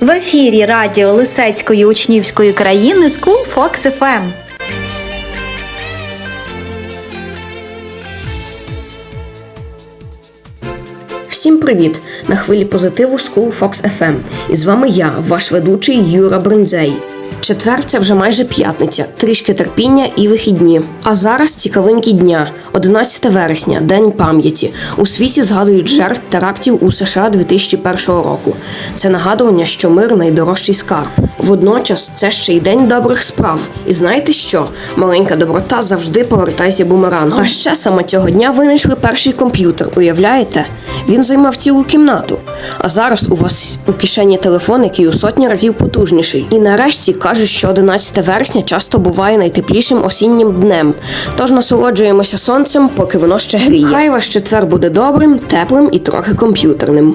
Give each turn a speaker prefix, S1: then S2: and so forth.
S1: В ефірі радіо Лисецької учнівської країни School Fox FM.
S2: Всім привіт! На хвилі позитиву School Fox FM. І з вами я, ваш ведучий Юра Бринзей. Четвер це вже майже п'ятниця, трішки терпіння і вихідні. А зараз цікавинки дня, 11 вересня, День пам'яті. У світі згадують жертв терактів у США 2001 року. Це нагадування, що мир найдорожчий скарб. Водночас це ще й день добрих справ. І знаєте що? Маленька доброта завжди повертається бумерангом. А ще саме цього дня винайшли перший комп'ютер. Уявляєте? Він займав цілу кімнату. А зараз у вас у кишені телефон, який у сотні разів потужніший. І нарешті кажуть, що 11 вересня часто буває найтеплішим осіннім днем. Тож насолоджуємося сонцем, поки воно ще гріє. Хай ваш четвер буде добрим, теплим і трохи комп'ютерним.